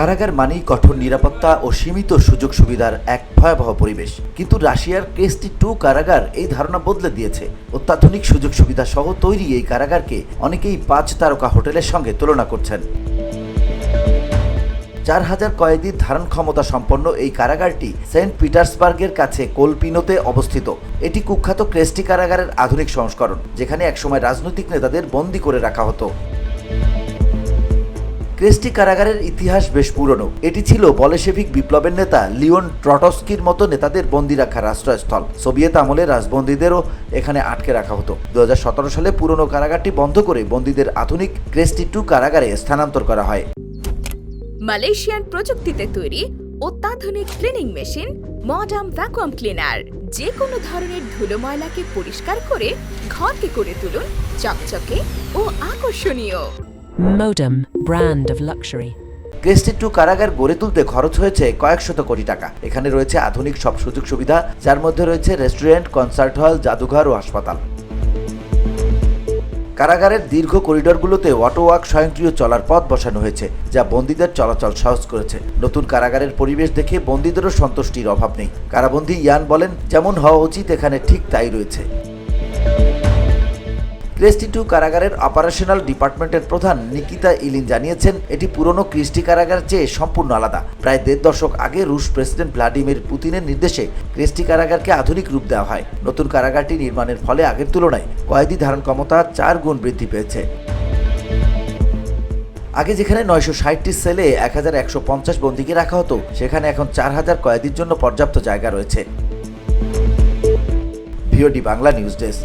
কারাগার মানেই কঠোর নিরাপত্তা ও সীমিত সুযোগ সুবিধার এক ভয়াবহ পরিবেশ। কিন্তু রাশিয়ার কেসটি টু কারাগার এই ধারণা বদলে দিয়েছে। অত্যাধুনিক সুযোগ সুবিধা সহ তৈরি এই কারাগারকে অনেকেই পাঁচ তারকা হোটেলের সঙ্গে তুলনা করছেন। চার হাজার কয়েদির ধারণ ক্ষমতা সম্পন্ন এই কারাগারটি সেন্ট পিটার্সবার্গের কাছে কোলপিনোতে অবস্থিত। এটি কুখ্যাত ক্রেস্টি কারাগারের আধুনিক সংস্করণ, যেখানে একসময় রাজনৈতিক নেতাদের বন্দী করে রাখা হতো। ক্রেস্টি কারাগারের ইতিহাস বেশ পুরনো। এটি ছিল বলেশেভিক বিপ্লবের নেতা লিওন ট্রটস্কির মতো নেতাদের বন্দী রাখার আশ্রয়স্থল। সোভিয়েত আমলে রাজবন্দীদেরও এখানে আটকে রাখা হতো। দুহাজার সতেরো সালে পুরনো কারাগারটি বন্ধ করে বন্দীদের আধুনিক ক্রেস্টি টু কারাগারে স্থানান্তর করা হয়। মালয়েশিয়ান প্রযুক্তিতে তৈরি অত্যাধুনিক cleaning machine, modern vacuum cleaner যে কোনো ধরনের ধুলো ময়লাকে পরিষ্কার করে ঘরকে করে তুলুন, চকচকে ও আকর্ষণীয়। Modem, brand of luxury. ক্রেস্টি টু কারাগার গড়ে তুলতে খরচ হয়েছে কয়েক শত কোটি টাকা। এখানে রয়েছে আধুনিক সব সুযোগ সুবিধা যার মধ্যে রয়েছে রেস্টুরেন্ট কনসার্ট হল জাদুঘর ও হাসপাতাল। কারাগারের দীর্ঘ করিডরগুলোতে অটো ওয়াক স্বয়ংক্রিয় চলার পথ বসানো হয়েছে যা বন্দীদের চলাচল সহজ করেছে। নতুন কারাগারের পরিবেশ দেখে বন্দীদেরও সন্তুষ্টির অভাব নেই। কারাবন্দী ইয়ান বলেন যেমন হওয়া উচিত এখানে ঠিক তাই রয়েছে। ক্রেস্টি টু কারাগারের অপারেশনাল ডিপার্টমেন্টের প্রধান নিকিতা ইলিন জানিয়েছেন, এটি পুরনো ক্রিস্টি কারাগার চেয়ে সম্পূর্ণ আলাদা। প্রায় দেড় দশক আগে রুশ প্রেসিডেন্ট ভ্লাদিমির পুতিনের নির্দেশে ক্রেস্টি কারাগারকে আধুনিক রূপ দেওয়া হয়। নতুন কারাগারটি নির্মাণের ফলে আগের তুলনায় কয়েদি ধারণ ক্ষমতা চার গুণ বৃদ্ধি পেয়েছে। আগে যেখানে নয়শো ষাটটি সেলে এক হাজার একশো পঞ্চাশ বন্দীকে রাখা হতো, সেখানে এখন চার হাজার কয়েদির জন্য পর্যাপ্ত জায়গা রয়েছে। Bangla news desk.